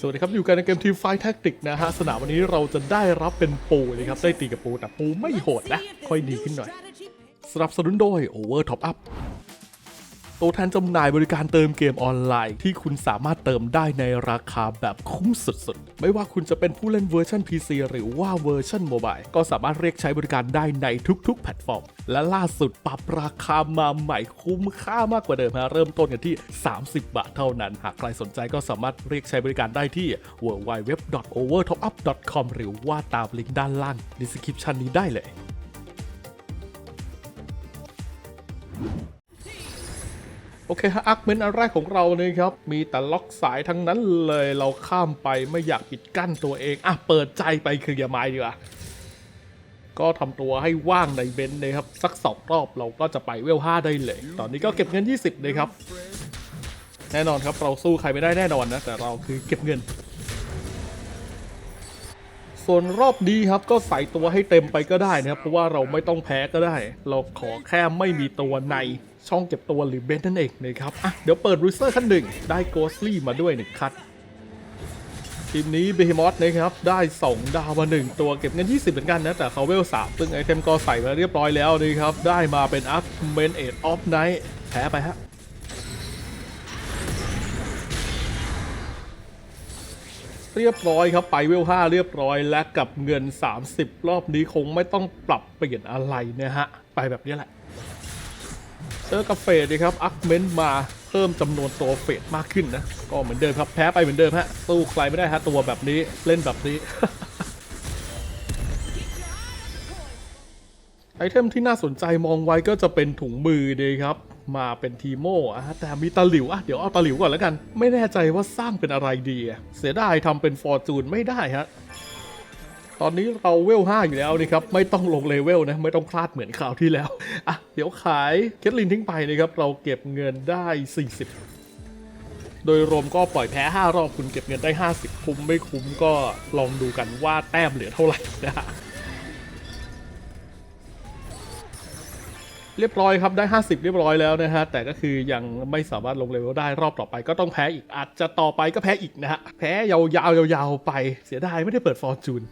สวัสดีครับ อยู่กันในเกมทีมไฟแท็กติกนะฮะ สนามวันนี้เราจะได้รับเป็นปูเลยครับ ได้ตีกับปูแต่ปูไม่โหดนะ ค่อยดีขึ้นหน่อย สนับสนุนโดย Over Top Up ตัวแทนจำหน่ายบริการเติมเกมออนไลน์ ที่คุณสามารถเติมได้ในราคาแบบคุ้มสุดๆ ไม่ว่าคุณจะเป็นผู้เล่นเวอร์ชัน PC หรือว่าเวอร์ชันโมบายก็สามารถเรียกใช้บริการได้ในทุกๆ แพลตฟอร์ม และล่าสุดปรับราคามาใหม่คุ้มค่ามากกว่าเดิมฮะเริ่มต้นกันที่ 30 บาทเท่านั้น หากใครสนใจก็สามารถเรียกใช้บริการได้ที่ www.overtopup.com หรือว่าตามลิงก์ด้านล่าง description นี้ได้เลย โอเคฮะอักเมนต์อันแรกของเราเลยครับ มีแต่ล็อกสายทั้งนั้นเลยเราข้ามไปไม่อยากปิดกั้นตัวเอง อะ เปิดใจไปคืออย่าไม้ดีกว่า ก็ทำตัวให้ว่างในเบนซ์นะครับ สักสองรอบเราก็จะไปเวล5ได้เลย ตอนนี้ก็เก็บเงิน 20เลยครับ แน่นอนครับเราสู้ใครไม่ได้แน่นอนนะ แต่เราคือเก็บเงิน ส่วนรอบนี้ครับก็ใส่ตัวให้เต็มไปก็ได้นะครับ เพราะว่าเราไม่ต้องแพ้ก็ได้ เราขอแค่ไม่มีตัวใน ช่องเก็บตัวหรือเบนนั่นเองนะครับอะเดี๋ยวเปิดรูเซอร์ขั้นหนึ่งได้โกสลี่มาด้วยหนึ่งคัดทีมนี้เบฮิมอสนะครับ ได้ 2 ดาวมา 1 ตัวเก็บเงิน 20 เหมือนกันนะ แต่เขาเวล3ซึ่งไอเทมก็ใส่มาเรียบร้อยแล้วนะครับ ได้มาเป็นอัพเมนเอ็ดออฟไนท์แพ้ไปฮะเรียบร้อยครับ ไปเวล5เรียบร้อยและกับเงิน 30 รอบนี้คงไม่ต้องปรับเปลี่ยนอะไรนะฮะ ไปแบบนี้แหละ เจอกับเฟดดีครับอักเมนต์มาเพิ่มจำนวนตัวเฟดมากขึ้นนะ ก็เหมือนเดิมครับแพ้ไปเหมือนเดิมฮะสู้ใครไม่ได้ฮะตัวแบบนี้เล่นแบบนี้ไอเทมที่น่าสนใจมองไว้ก็จะเป็นถุงมือดีครับ มาเป็นทีโมอะแต่มีตะหลิวอะเดี๋ยวเอาตะหลิวก่อนแล้วกัน ไม่แน่ใจว่าสร้างเป็นอะไรดี เสียดายทำเป็นฟอร์จูนไม่ได้ฮะ ตอนนี้เราเวล5อยู่แล้วนี่ครับ ไม่ต้องลงเลเวลนะ ไม่ต้องพลาดเหมือนคราวที่แล้ว อะ เดี๋ยวขายเคทลินทิ้งไปนะครับ เราเก็บเงินได้ 40 โดยรวมก็ปล่อยแพ้ 5 รอบคุณเก็บเงินได้ 50 คุ้มไม่คุ้มก็ลองดูกันว่าแต้มเหลือเท่าไหร่นะฮะเรียบร้อยครับได้ 50 เรียบร้อยแล้วนะฮะ แต่ก็คือยังไม่สามารถลงเลเวลได้รอบต่อไปก็ต้องแพ้อีกอาจจะต่อไปก็แพ้อีกนะฮะ แพ้ยาวๆยาวๆไปเสียดายไม่ได้เปิดฟอร์จูน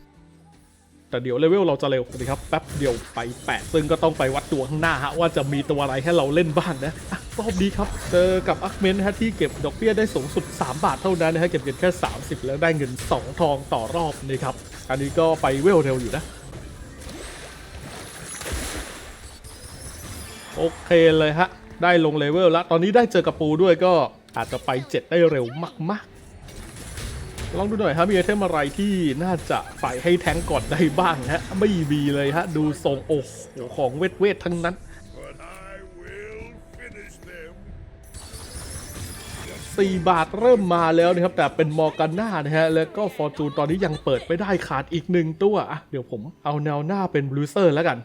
แต่เดี๋ยวเลเวลเราจะเร็วนะครับแป๊บเดียวไป 8 ซึ่งก็ต้องไปวัดตัวข้างหน้าฮะว่าจะมีตัวอะไรให้เราเล่นบ้างนะรอบนี้ครับเจอกับอัคเมนฮะที่เก็บดอกเบี้ยได้สูงสุด 3 บาทเท่านั้นนะฮะเก็บเงินแค่ 30 แล้วได้เงิน 2 ทองต่อรอบนะครับอันนี้ก็ไปเวลเร็วอยู่นะโอเคเลยฮะ ได้ลงเลเวลแล้ว ตอนนี้ได้เจอกับปูด้วยก็อาจจะไป 7 ได้เร็วมาก ๆ ลองดูหน่อยฮะมีไอเทมอะไรที่น่าจะใส่ให้แทงก่อนได้บ้างฮะไม่มีเลยฮะดูทรงโอ้โหของเวทเวททั้งนั้น but I will finish them. 4บาทเริ่มมาแล้วนะครับ แต่เป็นมอร์กาน่านะฮะ แล้วก็ฟอร์จูนตอนนี้ยังเปิดไม่ได้ขาดอีกหนึ่งตัวอะเดี๋ยวผมเอาแนวหน้าเป็นบลูเซอร์แล้วกัน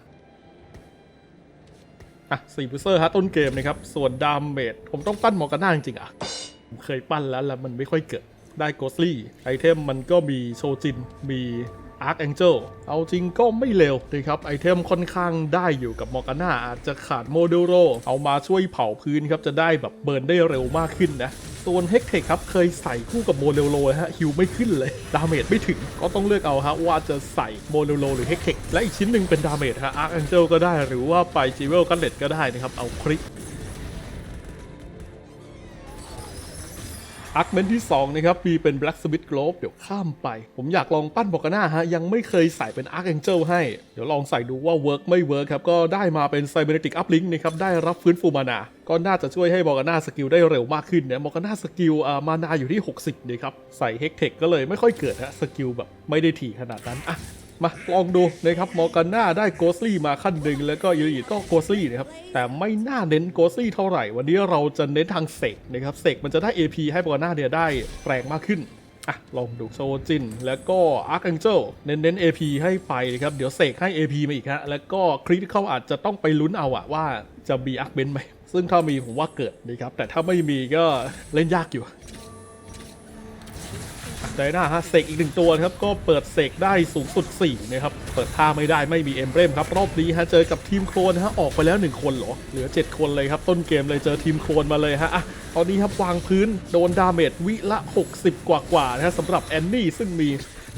อะสี่บลูเซอร์ฮะต้นเกมนะครับ ส่วนดามเมจผมต้องปั้นมอร์กาน่าจริงๆอะผมเคยปั้นแล้วแล้วมันไม่ค่อยเกิด ได้โกสลี่ไอเทมมันก็มีโชจิน มีอาร์คแองเจิลเอาจริงก็ไม่เร็วนะครับ ไอเทมค่อนข้างได้อยู่กับมอร์กาน่าอาจจะขาดโมเดลโร เอามาช่วยเผาพื้นครับจะได้แบบเบิร์นได้เร็วมากขึ้นนะส่วนเฮกเทคครับเคยใส่คู่กับโมเดลโรฮะฮิวไม่ขึ้นเลย ดาเมจไม่ถึงก็ต้องเลือกเอาฮะว่าจะใส่โมเดลโรหรือเฮกเทคและอีกชิ้นหนึ่งเป็นดาเมจฮะอาร์คแองเจิลก็ได้หรือว่าไปจีเวลกันเลตก็ได้นะครับเอาคลิก อาร์คเมนที่ 2 นะครับ มีเป็น Black Smith Globe เดี๋ยวข้ามไป ผมอยากลองปั้นบอกกันหน้าฮะ ยังไม่เคยใส่เป็น Arc Angel ให้ เดี๋ยวลองใส่ดูว่าเวิร์กไม่เวิร์กครับ ก็ได้มาเป็น Cybernetic Uplink นะครับ ได้รับฟื้นฟูมานา ก็น่าจะช่วยให้บอกกันหน้าสกิลได้เร็วมากขึ้นเนี่ยบอกกันหน้าสกิลอ่ามานาอยู่ที่ 60นะครับ ใส่เฮกเทคก็เลยไม่ค่อยเกิดฮะสกิลแบบไม่ได้ถี่ขนาดนั้นอะ มาลองดูนะครับมอร์กาน่าได้โกสลี่มาขั้นหนึ่งแล้วก็ยูริก็โกสลี่นะครับแต่ไม่น่าเน้นโกสลี่เท่าไหร่ วันนี้เราจะเน้นทางเสกนะครับเสกมันจะได้ AP ให้มอร์กาน่าเนี่ยได้แรงมากขึ้นอะลองดูโซจิน แล้วก็อาร์ค n องเจลเน้นเน้น AP ให้ไปนะครับ เดี๋ยวเสกให้ AP มาอีกฮะแล้วก็คริติเขาอาจจะต้องไปลุ้นเอาอะว่าจะมีอาร์คเบนไหมซึ่งถ้ามีผมว่าเกิดนะครับแต่ถ้าไม่มีก็เล่นยากอยู่ ไดนาฮะเสกอีกหนึ่งตัวครับก็เปิดเสกได้สูงสุด4นะครับเปิดท่าไม่ได้ไม่มีเอมเบรมครับรอบนี้ฮะเจอกับทีมโคลนฮะออกไปแล้ว 1 คนเหรอเหลือ 7 คนเลยครับต้นเกมเลยเจอทีมโคลนมาเลยฮะอะตอนนี้ครับวางพื้นโดนดาเมจวิละ 60 กว่ากว่านะฮะสำหรับแอนนี่ซึ่งมี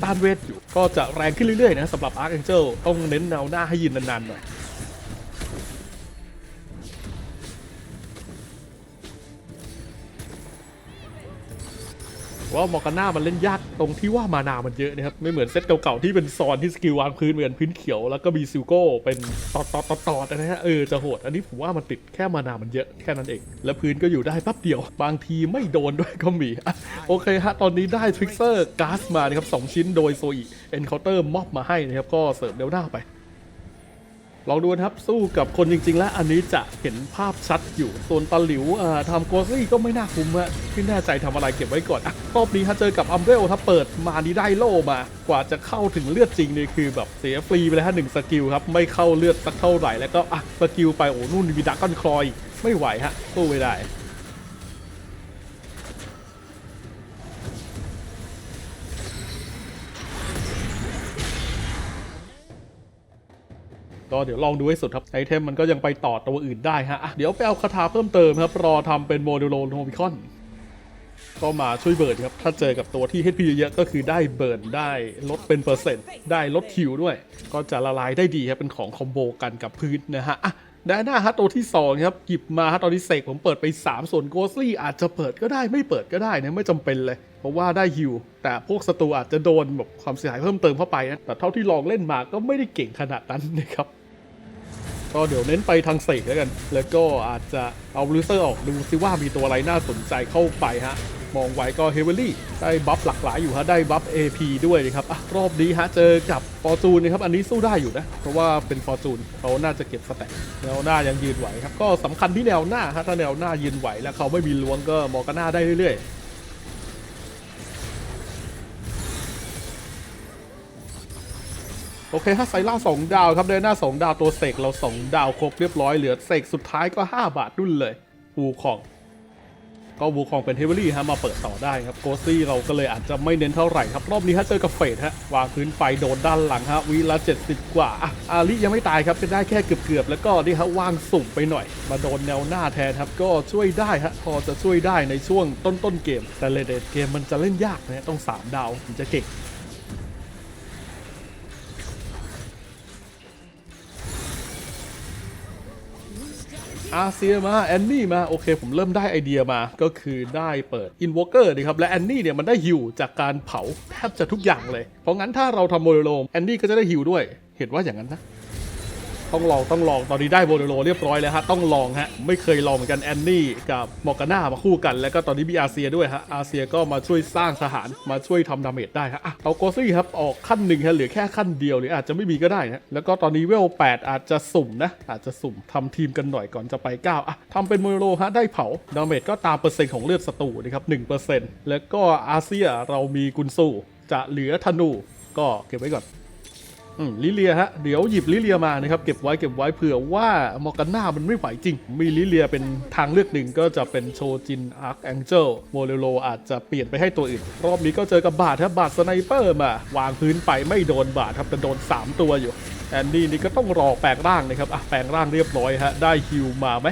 ต้านเวทอยู่ก็จะแรงขึ้นเรื่อยๆนะสำหรับอาร์คแองเจิลต้องเน้นแนวหน้าให้ยืนนานๆหน่อย ว่ามอร์กาน่ามันเล่นยากตรงที่ว่ามานามันเยอะนะครับ ไม่เหมือนเซตเก่าๆที่เป็นซอนที่สกิลวางพื้นเหมือนพื้นเขียวแล้วก็มีซิลโก้เป็นตอดตอดตอดตอดนะฮะเออจะโหด อันนี้ผมว่ามันติดแค่มานามันเยอะแค่นั้นเอง แล้วพื้นก็อยู่ได้แป๊บเดียว บางทีไม่โดนด้วยก็มี โอเคฮะ ตอนนี้ได้ทริกเซอร์ก๊าซมานะครับสองชิ้นโดยโซอีเอนเคาน์เตอร์มอบมาให้นะครับก็เสริมเดวหน้าไป ลองดูนะครับสู้กับคนจริง ๆ แล้วอันนี้จะเห็นภาพชัดอยู่ส่วนตาหลิวทำโกซี่ก็ไม่น่าคุ้มฮะไม่แน่ใจทำอะไรเก็บไว้ก่อนอะรอบนี้ฮะเจอกับอัมเบลถ้าเปิดมานี่ได้โล่มากว่าจะเข้าถึงเลือดจริงนี่คือแบบเสียฟรีไปเลยฮะหนึ่งสกิลครับไม่เข้าเลือดสักเท่าไหร่แล้วก็อะสกิลไปโอ้นู่นมีดักก้อนคลอย ไม่ไหวฮะสู้ไม่ได้ ก็เดี๋ยวลองดูให้สุดครับไอเทมมันก็ยังไปต่อตัวอื่นได้ฮะเดี๋ยวไปเอาคาถาเพิ่มเติมครับ รอทำเป็นโมเดลโลโนมิคอนก็มาช่วยเบิร์นครับ ถ้าเจอกับตัวที่ HP เยอะๆก็คือได้เบิร์นได้ลดเป็นเปอร์เซ็นต์ ได้ลดคิวด้วย ก็จะละลายได้ดีครับ เป็นของคอมโบกันกับพื้นนะฮะอะได้หน้าฮะตัวที่ 2 ครับ หยิบมาฮะตอนนี้เสกผมเปิดไป 3 ส่วนโกสลี่อาจจะเปิดก็ได้ไม่เปิดก็ได้นะไม่จำเป็นเลย เพราะว่าได้ฮิว แต่พวกศัตรูอาจจะโดนแบบความเสียหายเพิ่มเติมเข้าไปนะแต่เท่าที่ลองเล่นมาก็ไม่ได้เก่งขนาดนั้นนะครับ ก็เดี๋ยวเน้นไปทางเสกแล้วกัน แล้วก็อาจจะเอาลูเซอร์ออกดูซิว่ามีตัวอะไรน่าสนใจเข้าไปฮะ มองไว้ก็เฮเวอรี่ได้บัฟหลากหลายอยู่ฮะ ได้บัฟ AP ด้วยนะครับอะรอบนี้ฮะ เจอกับฟอร์จูนนะครับ อันนี้สู้ได้อยู่นะ เพราะว่าเป็นฟอร์จูนเขาน่าจะเก็บสแต็กแนวหน้ายังยืนไหวครับ ก็สำคัญที่แนวหน้าฮะ ถ้าแนวหน้ายืนไหวแล้วเขาไม่มีล้วงก็มองกันหน้าได้เรื่อยๆ โอเคถ้าไซล่า2ดาวครับเดนหน้า2ดาวตัวเสกเรา2ดาวครบเรียบร้อยเหลือเสกสุดท้ายก็ 5 บาทดุนเลยวูคอง ก็วูคองเป็นเฮเวอรี่ฮะมาเปิดต่อได้ครับโกซี่เราก็เลยอาจจะไม่เน้นเท่าไหร่ครับ รอบนี้ฮะเจอกับเฟดฮะวางพื้นไฟโดนด้านหลังฮะวิละ70 กว่าอะอาลิยังไม่ตายครับเป็นได้แค่เกือบๆแล้วก็นี่ฮะวางสุ่มไปหน่อย มาโดนแนวหน้าแทนครับก็ช่วยได้ฮะพอจะช่วยได้ในช่วงต้นๆเกม แต่เลเดเกมมันจะเล่นยากนะฮะต้อง 3 ดาวถึงจะเก่ง อาเซียมาแอนนี่มาโอเค ผมเริ่มได้ไอเดียมาก็คือได้เปิดอินวอเกอร์ดีครับและแอนนี่เนี่ยมันได้ฮิวจากการเผาแทบจะทุกอย่างเลย เพราะงั้นถ้าเราทำโมเดลโลแอนนี่ก็จะได้ฮิวด้วย เห็นว่าอย่างนั้นนะ ต้องลองต้องลองตอนนี้ได้โมเดโลเรียบร้อยแล้วฮะต้องลองฮะไม่เคยลองเหมือนกันแอนนี่กับมอร์กาน่ามาคู่กัน แล้วก็ตอนนี้มีอาเซียด้วยฮะอาเซียก็มาช่วยสร้างทหารมาช่วยทำดาเมจได้ฮะอะเอาโกซี่ครับออกขั้นหนึ่งฮะเหลือแค่ขั้นเดียวหรืออาจจะไม่มีก็ได้นะแล้วก็ตอนนี้เวล8อาจจะสุ่มนะอาจจะสุ่มทำทีมกันหน่อยก่อนจะไป9อะทำเป็นโมเดโลฮะได้เผาดาเมจก็ตามเปอร์เซ็นต์ของเลือดศัตรูนะครับ1%แล้วก็อาเซียเรามีกุนซูจะเหลือธนูก็เก็บไว้ก่อน ลิเลียฮะเดี๋ยวหยิบลิเลียมานะครับเก็บไว้เก็บไว้เผื่อว่ามอร์กาน่ามันไม่ไหวจริง มีลิเลียเป็นทางเลือกหนึ่งก็จะเป็นโชจินอาร์คแองเจิลโมเรโลอาจจะเปลี่ยนไปให้ตัวอื่น รอบนี้ก็เจอกับบาทครับบาทสไนเปอร์มาวางพื้นไปไม่โดนบาทครับแต่โดน 3 ตัวอยู่แอนดี้นี่ก็ต้องรอแปลงร่างนะครับอะแปลงร่างเรียบร้อยฮะได้ฮิวมาไหม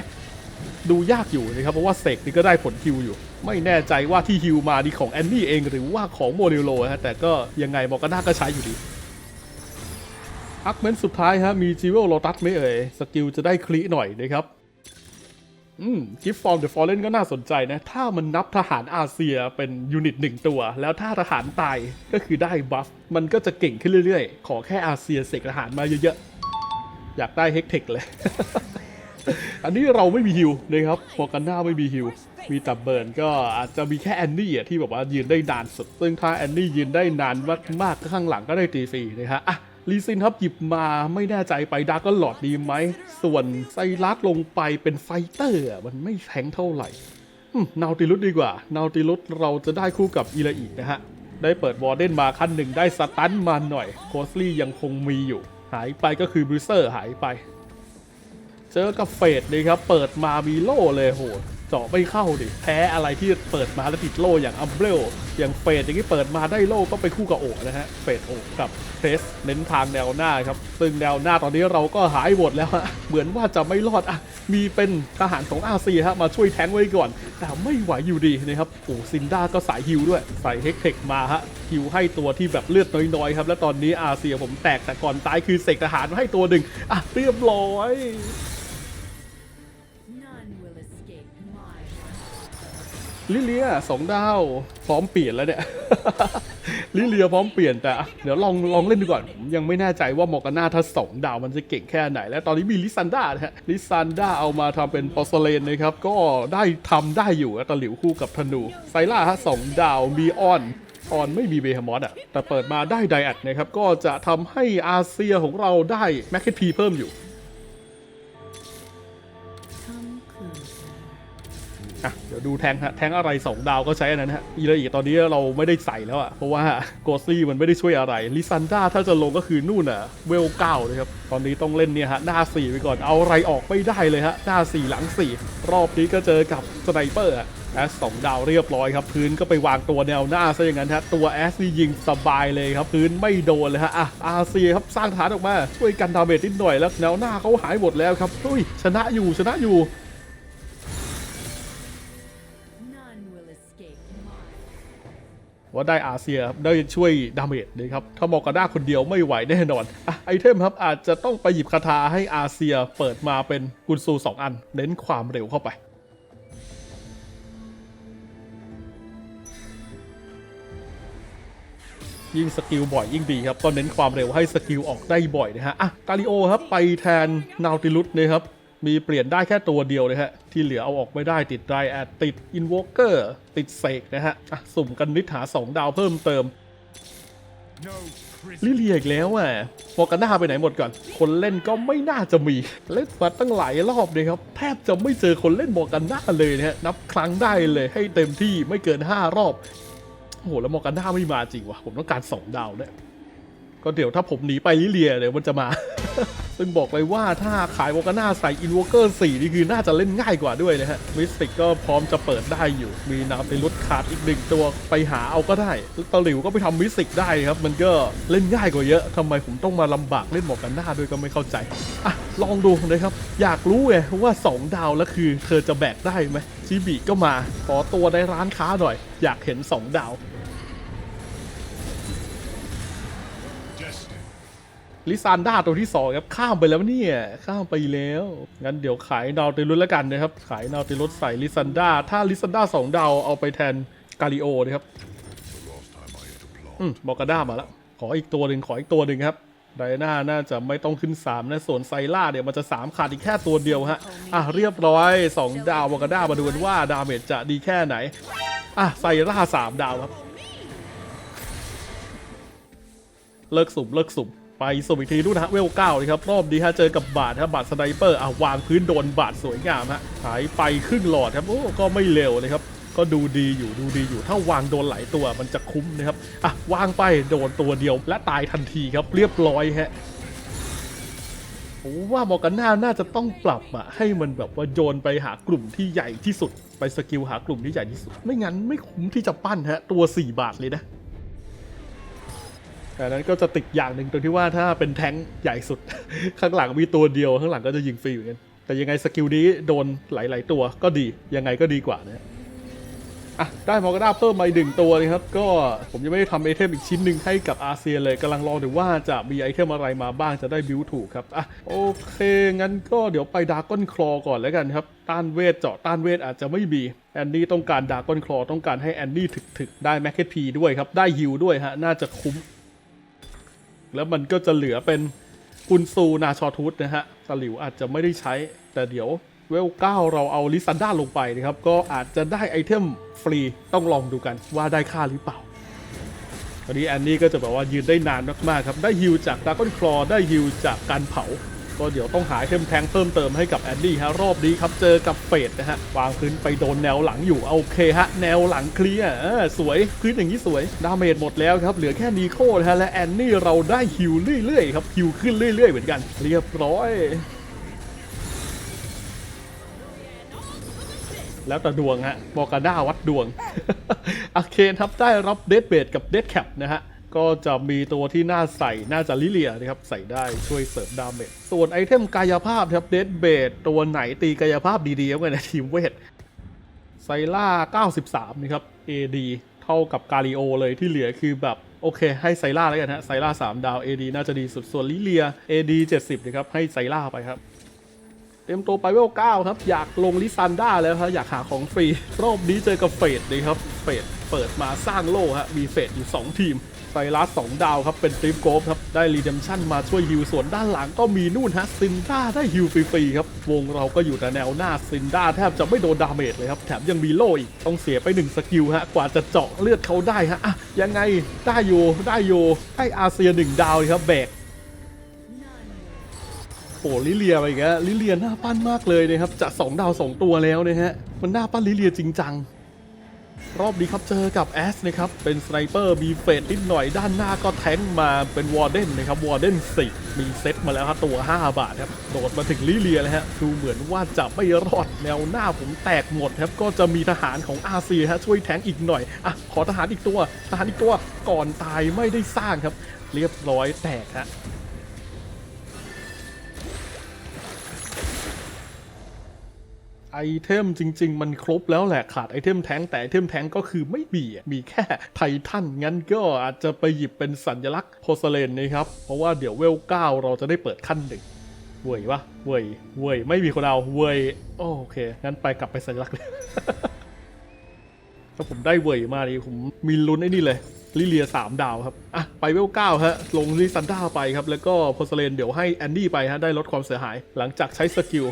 ดูยากอยู่นะครับเพราะว่าเสกนี่ก็ได้ผลฮิวอยู่ไม่แน่ใจว่าที่ฮิวมานี่ของแอนนี่เองหรือว่าของโมเดลโลฮะแต่ก็ยังไงมอร์กาน่าก็ใช้อยู่ดี อักเมนสุดท้ายฮะมีจิเวลโ o ตัสไหม่เอ่ยสกิลจะได้คลีหน่อยนะครับอืมกิฟฟอร์มเดอะฟอร์เรนก็น่าสนใจนะ ถ้ามันนับทหารอาเซียเป็นยูนิตหนึ่งตัว แล้วถ้าทหารตายก็คือได้บัฟ มันก็จะเก่งขึ้นเรื่อยๆ ขอแค่อาเซียเสกทหารมาเยอะๆ อยากได้เฮกเทคเลย อันนี้เราไม่มีฮิวนะครับโมกันหน้าไม่มีฮิว มีแต่เบิร์นก็อาจจะมีแค่แอนนี่ที่แบบว่ายืนได้นานสุด ซึ่งถ้าแอนนี่ยืนได้นานมากๆก็ข้างหลังก็ได้ตีฟรีนะฮะอะ ลีซินครับหยิบมาไม่แน่ใจไปดาร์กก็หลอดดีไหม ส่วนไซรัสลงไปเป็นไฟเตอร์ มันไม่แทงเท่าไหร่นาวติลุสดีกว่านาวติลุสเราจะได้คู่กับอีลาอีกนะฮะ ได้เปิดวอร์เดนมาขั้นหนึ่งได้สตันมาหน่อยโคสลี่ยังคงมีอยู่ หายไปก็คือบริเซอร์หายไป เจอกับเฟดเลยครับ เปิดมามีโล่เลยโห เจาะไม่เข้าดิแพ้อะไรที่เปิดมาแล้วติดโล่อย่างอัมเบลอย่างเฟดอย่างนี้เปิดมาได้โล่ก็ไปคู่กับโอนะฮะเฟดโอกกับเทสเน้นทางแนวหน้าครับซึ่งแนวหน้าตอนนี้เราก็หายหมดแล้วฮะเหมือนว่าจะไม่รอดอะมีเป็นทหารของอาเซียฮะมาช่วยแทงไว้ก่อน แต่ไม่ไหวอยู่ดีนะครับโอ้ซินด้าก็สายฮิวด้วยใส่เฮกเทคมาฮะฮิวให้ตัวที่แบบเลือดน้อยๆครับแล้วตอนนี้อาเซียผมแตกแต่ก่อนตายคือเสกทหารให้ตัวหนึ่งอะเรียบร้อย ลิเลียสองดาว พร้อมเปลี่ยนแล้วเนี่ย ลิเลียพร้อมเปลี่ยนแต่เดี๋ยวลองลองเล่นดูก่อน ผมยังไม่แน่ใจว่ามอร์กาน่าถ้าสองดาวมันจะเก่งแค่ไหน และตอนนี้มีลิซันดาฮะลิซันดาเอามาทำเป็นพอสเลนนะครับ ก็ได้ทำได้อยู่ตะหลิวคู่กับธนูไซล่าฮะสองดาวมีออนออนไม่มีเบฮมอสอะ แต่เปิดมาได้ไดแอดนะครับ ก็จะทำให้อาเซียของเราได้แมคเก็ตพีเพิ่มอยู่ อะเดี๋ยวดูแทงฮะแทงอะไร2ดาวก็ใช้อันนั้นฮะอีเลอีตอนนี้เราไม่ได้ใส่แล้วอะเพราะว่าโกซี่มันไม่ได้ช่วยอะไรลิซันดาถ้าจะลงก็คือนู่นอะเวลเก้าเลยครับตอนนี้ต้องเล่นเนี่ยฮะหน้า4ไปก่อนเอาอะไรออกไม่ได้เลยฮะหน้า 4 หลัง 4 รอบนี้ก็เจอกับสไนเปอร์แอสสองดาวเรียบร้อยครับ พื้นก็ไปวางตัวแนวหน้าซะอย่างนั้นฮะตัวแอสนี่ยิงสบายเลยครับ พื้นไม่โดนเลยฮะอะอาเซียครับสร้างฐานออกมาช่วยกันดาเมจนิดหน่อยแล้วแนวหน้าเขาหายหมดแล้วครับเฮ้ยชนะอยู่ชนะอยู่ ว่าได้อาเซียครับได้ช่วยดาเมจนะครับถ้ามอกาด้าคนเดียวไม่ไหวแน่นอนอไอเทมครับอาจจะต้องไปหยิบคาถาให้อาเซียเปิดมาเป็นกุนซู 2 อัน เน้นความเร็วเข้าไปยิ่งสกิลบ่อยยิ่งดีครับ ก็เน้นความเร็วให้สกิลออกได้บ่อยนะฮะ อะ กาลิโอครับ ไปแทนนาวติลุสนะครับ มีเปลี่ยนได้แค่ตัวเดียวเลยฮะ ที่เหลือเอาออกไม่ได้ติดไรแอดติดอินวอเกอร์ติดเสกนะฮะอะสุ่มกันนิดหา 2 ดาวเพิ่มเติมลิเลียอีกแล้วอะฟอร์กาน่าไปไหนหมดก่อน คนเล่นก็ไม่น่าจะมี เล่นมาตั้งหลายรอบเลยครับ แทบจะไม่เจอคนเล่นมอร์กาน่าเลยนะฮะ นับครั้งได้เลยให้เต็มที่ไม่เกิน 5 รอบ โอ้โห แล้วมอร์กาน่าไม่มาจริงวะผมต้องการ 2 ดาวเนี่ยก็เดี๋ยวถ้าผมหนีไปลิเลียเดี๋ยวมันจะมา ซึ่งบอกเลยว่าถ้าขายมอกาน่าใส่อินวอเกอร์4นี่คือน่าจะเล่นง่ายกว่าด้วยนะฮะมิสติกก็พร้อมจะเปิดได้อยู่ มีนาไปลดขาดอีกหนึ่งตัวไปหาเอาก็ได้ตะหลิวก็ไปทำมิสติกได้ครับ มันก็เล่นง่ายกว่าเยอะทำไมผมต้องมาลำบากเล่นมอกาน่าด้วยก็ไม่เข้าใจอะลองดูนะครับ อยากรู้ไงว่า 2 ดาวแล้วคือ เธอจะแบกได้ไหมชิบิก็มาขอตัวในร้านค้าหน่อย อยากเห็น 2 ดาว ลิซานด้าตัวที่2ครับข้ามไปแล้วเนี่ยข้ามไปแล้ว งั้นเดี๋ยวขายดาวเตลุสแล้วกันนะครับ ขายดาวเตลุสใส่ลิซันด้าถ้าลิซันด้า2ดาวเอาไปแทนกาลิโอนะครับอืมบอกาด้ามาแล้วขออีกตัวหนึ่งขออีกตัวหนึ่งครับไดนาน่าจะไม่ต้องขึ้น 3 นะ ส่วนไซล่าเนี่ยมันจะ 3 ขาดอีกแค่ตัวเดียวฮะ อะ เรียบร้อย 2 ดาวบอกาด้ามาดูกันว่าดาเมจจะดีแค่ไหน อะ ไซล่า 3 ดาวครับ เลิกสุ่มเลิกสุ่ม ไปสุ่มอีกทีดูนะฮะเวลเก้าเลยครับรอบนี้ฮะเจอกับบาทฮะบาทสไนเปอร์อะวางพื้นโดนบาทสวยงามฮะหายไปครึ่งหลอดครับโอ้ก็ไม่เร็วเลยครับก็ดูดีอยู่ดูดีอยู่ถ้าวางโดนหลายตัวมันจะคุ้มนะครับอะวางไปโดนตัวเดียวและตายทันทีครับเรียบร้อยฮะผมว่ามอร์กาน่าน่าจะต้องปรับอะให้มันแบบว่าโยนไปหากลุ่มที่ใหญ่ที่สุด ไปสกิลหากลุ่มที่ใหญ่ที่สุด ไม่งั้นไม่คุ้มที่จะปั้นฮะตัว 4 บาทเลยนะ แต่นั้นก็จะติดอย่างหนึ่งตรงที่ว่าถ้าเป็นแท้งค์ใหญ่สุด ข้างหลังมีตัวเดียวข้างหลังก็จะยิงฟรีเหมือนกันแต่ยังไงสกิลนี้โดนหลาย ๆ ตัวก็ดียังไงก็ดีกว่านะอะได้มอร์กาน่าเพิ่มมาอีกหนึ่งตัวนะครับ ก็ผมยังไม่ได้ทำไอเทมอีกชิ้นหนึ่งให้กับอาเซียนเลยกำลังรอดูว่าจะมีไอเทมอะไรมาบ้างจะได้บิวถูกครับอะโอเค งั้นก็เดี๋ยวไปดาก้อนคลอก่อนแล้วกันครับ ต้านเวทเจาะต้านเวทอาจจะไม่มีแอนนี่ต้องการดาก้อนคลอต้องการให้แอนนี่ถึกๆ ได้แมคเก็ตพีด้วยครับ ได้ฮิวด้วยฮะน่าจะคุ้ม แล้วมันก็จะเหลือเป็นคุนซูนาชอทูตนะฮะสลิวอาจจะไม่ได้ใช้ แต่เดี๋ยวเวลเก้าเราเอาลิซันด้าลงไปนะครับ ก็อาจจะได้ไอเทมฟรีต้องลองดูกันว่าได้ค่าหรือเปล่าตอนนี้แอนนี่ก็จะแบบว่ายืนได้นานมากๆครับ ได้ฮิวจากดาร์กอนคลอได้ฮิวจากการเผา ก็เดี๋ยวต้องหาไอเทมแทงเพิ่มเติมให้กับแอนดี้ฮะรอบนี้ครับเจอกับเฟดนะฮะวางพื้นไปโดนแนวหลังอยู่โอเคฮะแนวหลังเคลียร์สวยพื้นอย่างนี้สวยดาเมจหมดแล้วครับเหลือแค่นีโคนะฮะและแอนนี่เราได้ฮิวเรื่อยๆครับฮิวขึ้นเรื่อยๆเหมือนกันเรียบร้อยแล้วแต่ดวงฮะมอร์กาน่าวัดดวงอาเคนครับได้รับเดดเบดกับเดดแคปนะฮะ ก็จะมีตัวที่น่าใส่น่าจะลิเลียนะครับใส่ได้ช่วยเสริมดาเมจส่วนไอเทมกายภาพครับเดดเบดตัวไหนตีกายภาพดีๆครับในทีมเวทไซล่า 93 นะครับ AD เท่ากับกาลิโอเลยที่เหลือคือแบบโอเค ให้ไซล่าแล้วกันฮะไซล่า 3 ดาว AD น่าจะดีสุดส่วนลิเลีย AD 70 นะครับ ให้ไซล่าไปครับเต็มตัวไปเวล9ครับ อยากลงลิซันด้าแล้วครับอยากหาของฟรี รอบนี้เจอกับเฟดเลยครับเฟดเปิดมาสร้างโล่ฮะมีเฟดอยู่ 2 ทีม ไซรัส2ดาวครับ เป็นทริปโกฟครับ ได้รีเดมชั่นมาช่วยฮิวส่วนด้านหลังก็มีนู่นฮะซินด้าได้ฮิวฟรีๆครับ วงเราก็อยู่แต่แนวหน้าซินด้าแทบจะไม่โดนดาเมจเลยครับ แถมยังมีโล่อีก ต้องเสียไป 1 สกิลฮะ กว่าจะเจาะเลือดเขาได้ฮะอะยังไงได้อยู่ได้อยู่ให้อาเซียหนึ่งดาวครับแบกโอ้ลิเลียไปอีกแล้วลิเลียหน้าปั้นมากเลยนะครับจะ2ดาว 2 ตัวแล้วนะฮะมันหน้าปั้นลิเลียจริงจัง รอบนี้ครับเจอกับแอสนะครับ เป็นสไนเปอร์มีเฟดนิดหน่อยด้านหน้าก็แทงมาเป็นวอร์เดนนะครับวอร์เดนสี่มีเซตมาแล้วครับตัว 5 บาทครับ โดดมาถึงลิเลียเลยฮะดูเหมือนว่าจะไม่รอดแนวหน้าผมแตกหมดครับ ก็จะมีทหารของอาซีฮะช่วยแทงอีกหน่อย อะ ขอทหารอีกตัว ทหารอีกตัวก่อนตายไม่ได้สร้างครับ เรียบร้อยแตกฮะ ไอเทมจริง ๆ มันครบแล้วแหละขาดไอเทมแทงแต่ไอเทมแทงก็คือไม่มีมีแค่ไททันงั้นก็อาจจะไปหยิบเป็นสัญลักษณ์โพสเลนนะครับ เพราะว่าเดี๋ยวเวลเก้าเราจะได้เปิดขั้นหนึ่งเว่ยวะเว่ยเว่ยไม่มีคนเอาเว่ยโอเค งั้นไปกลับไปสัญลักษณ์เลยถ้าผมได้เว่ยมานี่ผมมีลุ้นไอ้นี่เลยลิเลียสามดาวครับ อะ ไปเวลเก้าฮะ ลงลิซันด้าไปครับ แล้วก็โพสเลนเดี๋ยวให้แอนดี้ไปฮะ ได้ลดความเสียหาย หลังจากใช้สกิล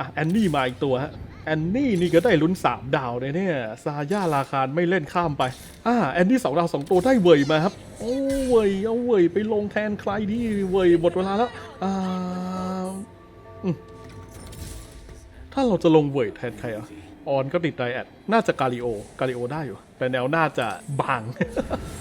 อะแอนนี่มาอีกตัวฮะแอนนี่นี่ก็ได้ลุ้น 3 ดาวเลยเนี่ยซาย่าราคารไม่เล่นข้ามไปอ่าแอนนี่สองดาวสองตัวได้เวยมาครับโอ้เวยเอาเวยไปลงแทนใครดีเวยหมดเวลาแล้วอ่าถ้าเราจะลงเวยแทนใครอะออนก็ติดไดแอด น่าจะกาลิโอกาลิโอได้อยู่ แต่แนวหน้าจะบาง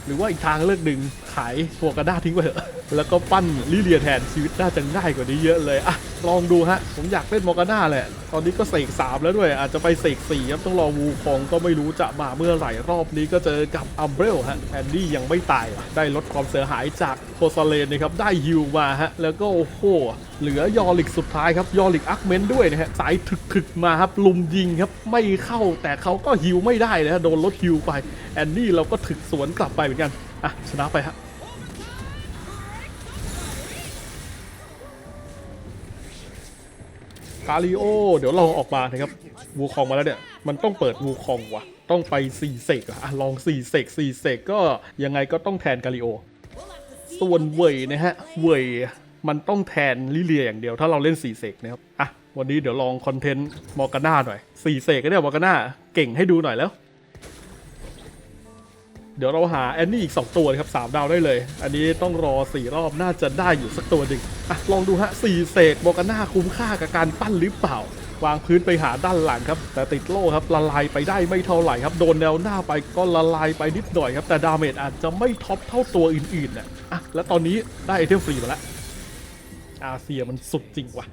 หรือว่าอีกทางเลือกหนึ่งขายพวกกระด้าทิ้งไปเถอะ แล้วก็ปั้นลิเลียแทนชีวิตน่าจะง่ายกว่านี้เยอะเลยอะลองดูฮะ ผมอยากเล่นมอร์กาน่าแหละ ตอนนี้ก็เสกสามแล้วด้วย อาจจะไปเสกสี่ครับ ต้องรอวูคองก็ไม่รู้จะมาเมื่อไหร่รอบนี้ก็เจอกับอัมเบรลฮะแอนดี้ยังไม่ตาย ได้ลดความเสียหายจากโพซาเลนนะครับ ได้ฮิวมาฮะ แล้วก็โอ้โห เหลือยอริกสุดท้ายครับ ยอริกอักเมนด้วยนะฮะ สายถึกๆมาครับ ลุมยิงครับ ไม่เข้าแต่เขาก็ฮิวไม่ได้นะฮะโดนลดฮิวไปแอนดี้เราก็ถึกสวนกลับไปเหมือนกันอะชนะไปฮะกาลิโอเดี๋ยวลองออกมานะครับวูคองมาแล้วเนี่ย มันต้องเปิดวูคองว่ะ ต้องไป4เสกอะอะลอง4เสก4เสกก็ยังไงก็ต้องแทนกาลิโอ ส่วนเวยนะฮะ เวยมันต้องแทนลิเลียอย่างเดียวถ้าเราเล่น4เสกนะครับ อะ วันนี้เดี๋ยวลองคอนเทนต์มอร์กาน่าหน่อย4เสกก็ได้มอร์กาน่า ก่งให้ดูหน่อยแล้ว เดี๋ยวเราหาแอนนี่อีก 2 ตัวครับ3ดาวได้เลย อันนี้ต้องรอ 4 รอบน่าจะได้อยู่สักตัวหนึ่งอะลองดูฮะ4เสกบกกันหน้าคุ้มค่ากับการปั้นหรือเปล่าวางพื้นไปหาด้านหลังครับ แต่ติดโล่ครับละลายไปได้ไม่เท่าไหร่ครับ โดนแนวหน้าไปก็ละลายไปนิดหน่อยครับ แต่ดาเมจอาจจะไม่ท็อปเท่าตัวอื่นๆนะอะแล้วตอนนี้ได้ไอเทมฟรีมาแล้วอาเซียมันสุดจริงว่ะ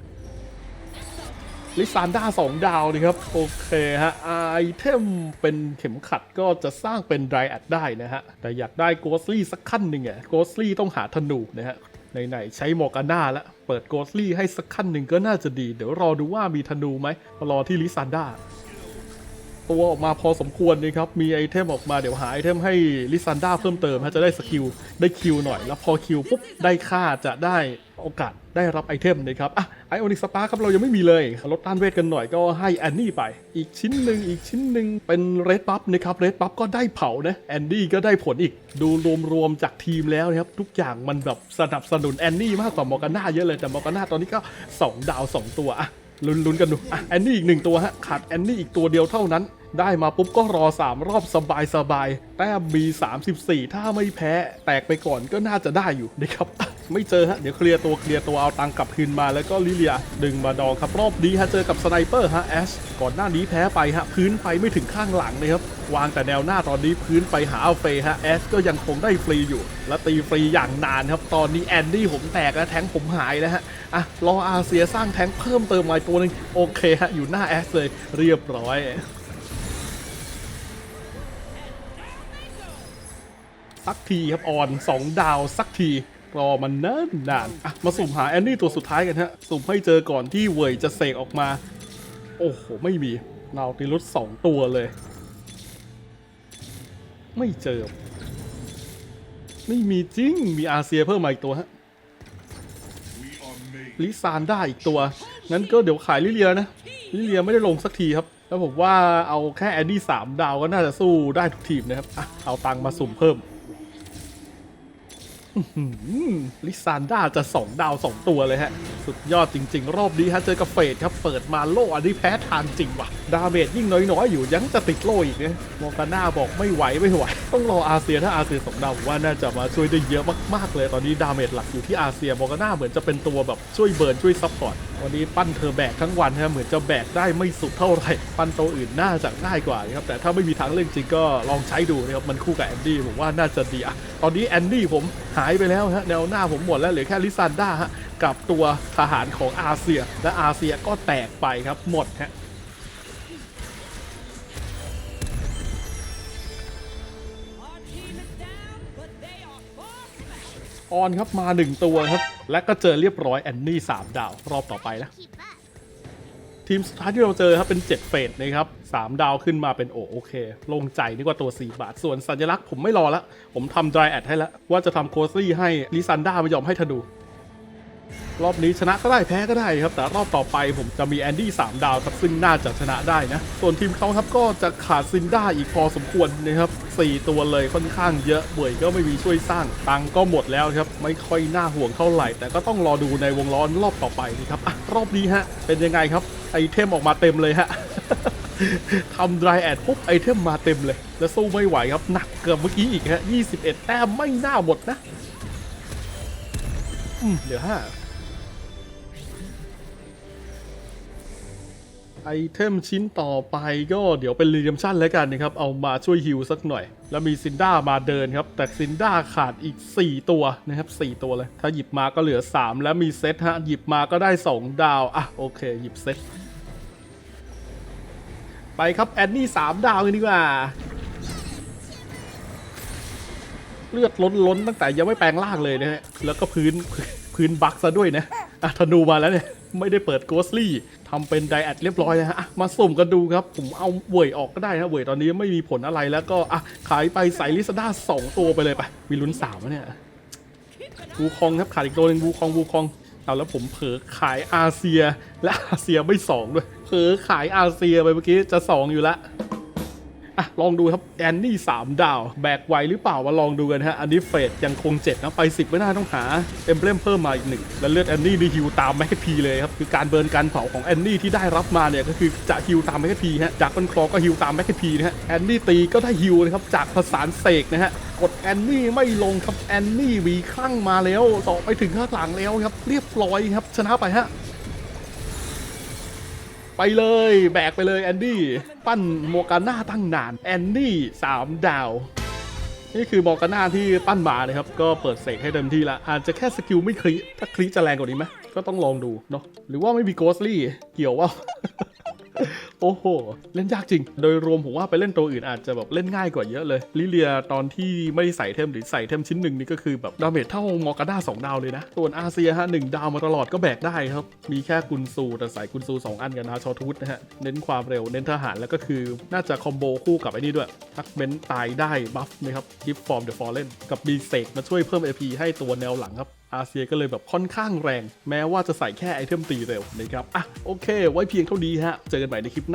ลิซานด้าสองดาวนะครับ โอเคฮะไอเทมเป็นเข็มขัดก็จะสร้างเป็นไดรแอดได้นะฮะ แต่อยากได้โกสลี่สักขั้นหนึ่งอะโกสลี่ต้องหาธนูนะฮะไหนๆใช้มอกาน่าละเปิดโกสลี่ให้สักขั้นหนึ่งก็น่าจะดี เดี๋ยวรอดูว่ามีธนูไหมรอที่ลิซานด้า ตัวออกมาพอสมควรนะครับ มีไอเทมออกมาเดี๋ยวหาไอเทมให้ลิซันด้าเพิ่มเติมฮะจะได้สกิลได้คิวหน่อย แล้วพอคิวปุ๊บได้ค่าจะได้โอกาสได้รับไอเทมนะครับอะไอออนิสปาครับเรายังไม่มีเลยลดต้านเวทกันหน่อยก็ให้แอนนี่ไป อีกชิ้นหนึ่งอีกชิ้นหนึ่งเป็นเรดบัฟนะครับเรดบัฟก็ได้เผานะแอนดี้ก็ได้ผลอีก ดูรวมๆจากทีมแล้วนะครับ ทุกอย่างมันแบบสนับสนุนแอนนี่มากกว่ามอร์กาน่าเยอะเลยแต่มอร์กาน่าตอนนี้ก็ 2 ดาว 2 ตัวอะ ลุ้นๆกันดูอะแอนนี่อีกหนึ่งตัวฮะขาดแอนนี่อีกตัวเดียวเท่านั้น ได้มาปุ๊บก็รอ 3 รอบสบายสบายๆแต้มมี 34 ถ้าไม่แพ้ แตกไปก่อนก็น่าจะได้อยู่นะครับ ไม่เจอฮะ เดี๋ยวเคลียร์ตัวเคลียร์ตัวเอาตังค์กลับคืนมาแล้วก็ลิเลีย ดึงมาดองครับรอบนี้ฮะเจอกับสไนเปอร์ฮะแอชก่อนหน้านี้แพ้ไปฮะพื้นไปไม่ถึงข้างหลังเลยครับวางแต่แนวหน้าตอนนี้พื้นไปหาอัลเฟย์ฮะแอชก็ยังคงได้ฟรีอยู่ และตีฟรีอย่างนานครับตอนนี้แอนดี้ผมแตกแล้วแทงผมหายแล้วฮะอะรออาเซียสร้างแทงเพิ่มเติมมาอีกตัวหนึงโอเคฮะอยู่หน้าแอชเลยเรียบร้อยสักทีครับออน 2 ดาวสักที รอมันนิ่นนานอะมาสุ่มหาแอนนี่ตัวสุดท้ายกันฮะ สุ่มให้เจอก่อนที่เวยจะเสกออกมา โอ้โห ไม่มีนาติลุสสองตัวเลย ไม่เจอ ไม่มีจริง มีอาเซียเพิ่มมาอีกตัวฮะลิซานได้อีกตัว งั้นก็เดี๋ยวขายลิเลียนะ ลิเลียไม่ได้ลงสักทีครับแล้วผมว่าเอาแค่แอนดี้สามดาวก็น่าจะสู้ได้ทุกทีมนะครับอเอาตังมาสุ่มเพิ่ม ลิซานด้าจะสองดาวสองตัวเลยฮะ สุดยอดจริง ๆ รอบนี้ฮะ เจอกับเฟดครับ เปิดมาโล่อันนี้แพ้ทางจริงว่ะ ดาเมจยิ่งน้อยๆ อยู่ยังจะติดโล่อีกเนี่ยโมกาน่าบอกไม่ไหวไม่ไหว ต้องรออาเซียถ้าอาเซียสองดาวว่าน่าจะมาช่วยได้เยอะมากๆเลย ตอนนี้ดาเมจหลักอยู่ที่อาเซียโมกาน่าเหมือนจะเป็นตัวแบบช่วยเบิร์นช่วยซัพพอร์ตวันนี้ปั้นเธอแบกทั้งวันนะเหมือนจะแบกได้ไม่สุดเท่าไหร่ ปั้นตัวอื่นน่าจะง่ายกว่าครับ แต่ถ้าไม่มีทางเลือกจริงก็ลองใช้ดูนะครับ มันคู่กับแอนดี้ผมว่าน่าจะดีอะตอนนี้แอนดี้ผมหายไปแล้วฮะ แนวหน้าผมหมดแล้วเหลือแค่ลิซานด้าฮะ กับตัวทหารของอาเซีย และอาเซียก็แตกไปครับ หมดฮะ ออนครับมาหนึ่งตัวครับ และก็เจอเรียบร้อยแอนนี่สามดาว รอบต่อไปนะทีมสุดท้ายที่เราเจอครับเป็น 7 เฟสนะครับ3ดาวขึ้นมาเป็นโอโอเคโลงใจนี่กว่าตัว 4 บาท ส่วนสัญลักษณ์ผมไม่รอละผมทำดรายแอดให้แล้วว่าจะทำโคซี่ให้ลิซันด้าไม่ยอมให้ธนู รอบนี้ชนะก็ได้แพ้ก็ได้ครับ แต่รอบต่อไปผมจะมีแอนดี้3ดาวครับซึ่งน่าจะชนะได้นะ ส่วนทีมเขาครับก็จะขาดซินด้าอีกพอสมควรนะครับ4ตัวเลยค่อนข้างเยอะเบื่อก็ไม่มีช่วยสร้างตังก็หมดแล้วครับ ไม่ค่อยน่าห่วงเท่าไหร่ แต่ก็ต้องรอดูในวงล้อรอบต่อไปนะครับอรอบนี้ฮะ เป็นยังไงครับไอเทมออกมาเต็มเลยฮะทำไดแอดปุ๊บไอเทมมาเต็มเลย แล้วสู้ไม่ไหวครับหนักเกือบเมื่อกี้อีกฮะ21 แต้มไม่น่าหมดนะเหลือ5 ไอเทมชิ้นต่อไปก็เดี๋ยวเป็นรีเดมชั่นแล้วกันนะครับ เอามาช่วยฮิวสักหน่อย แล้วมีซินด้ามาเดินครับ แต่ซินด้าขาดอีก 4 ตัวนะครับ 4 ตัวเลย ถ้าหยิบมาก็เหลือ 3 แล้วมีเซตฮะ หยิบมาก็ได้ 2 ดาว อะ โอเค หยิบเซต ไปครับ แอนนี่ 3 ดาวกันดีกว่า เลือดล้นล้นตั้งแต่ยังไม่แปลงร่างเลยนะฮะ แล้วก็พื้นพื้นบักซะด้วยนะ อะธนูมาแล้วเนี่ย ไม่ได้เปิดโกสลี่ทำเป็นไดแอดเรียบร้อยนะฮะอะมาสุ่มกันดูครับ ผมเอาเวยออกก็ได้นะเวยตอนนี้ไม่มีผลอะไรแล้วก็อะขายไปใส่ลิซาด้าสองตัวไปเลยไปมีลุ้นสามเนี่ยบูคองครับขาดอีกตัวหนึ่งบูคองบูคองเอาแล้วผมเผลอขายอาเซีย และอาเซียไม่สองด้วยเผลอขายอาเซียไปเมื่อกี้จะสองอยู่แล้ว อะลองดูครับแอนนี่สามดาว แบกไวหรือเปล่ามาลองดูกันฮะ อันนี้เฟดยังคงเจ็ดนะ ไปสิบไม่น่าต้องหา เอ็มเบลมเพิ่มมาอีกหนึ่ง แล้วเลือดแอนนี่นี่ฮิวตามแมคพีเลยครับ คือการเบิร์นการเผาของแอนนี่ที่ได้รับมาเนี่ยก็คือจะฮิวตามแมคพีฮะ จากเป็นคลอก็ฮิวตามแมคพีนะฮะ แอนนี่ตีก็ได้ฮิวนะครับจากผสานเสกนะฮะกดแอนนี่ไม่ลงครับแอนนี่วีคลั่งมาแล้วต่อไปถึงข้างหลังแล้วครับเรียบร้อยครับชนะไปฮะ ไปเลยแบกไปเลยแอนดี้ปั้นโมกาน่าตั้งนานแอนดี้สามดาว นี่คือโมกาน่าที่ปั้นมานะครับ ก็เปิดเสกให้เต็มที่ละอาจจะแค่สกิลไม่คลิถ้าคลิจะแรงกว่านี้ไหมก็ต้องลองดูเนาะหรือว่าไม่มีโกสลี่เกี่ยวว่า อ้โห เล่นยากจริง โดยรวมผมว่าไปเล่นตัวอื่นอาจจะแบบเล่นง่ายกว่าเยอะเลย ลิเลียตอนที่ไม่ใส่เทมหรือใส่เทมชิ้นหนึ่งนี่ก็คือแบบดาเมจเท่ามอร์กาด้าสองดาวเลยนะ ส่วนอาเซียฮะหนึ่งดาวมาตลอดก็แบกได้ครับ มีแค่กุนซูแต่ใส่กุนซูสองอันกันนะชอทูตนะฮะ เน้นความเร็วเน้นทหารแล้วก็คือน่าจะคอมโบคู่กับไอ้นี่ด้วยทักเมนตายได้บัฟนะครับกิฟฟอร์มเดอะฟอร์เรนกับมีเสกมาช่วยเพิ่ม AP ให้ตัวแนวหลังครับอาเซียก็เลยแบบค่อนข้างแรง แม้ว่าจะใส่แค่ไอเทมตีเร็วนะครับอะโอเค ไว้เพียงเท่านี้ฮะเจอกันใหม่ในคลิป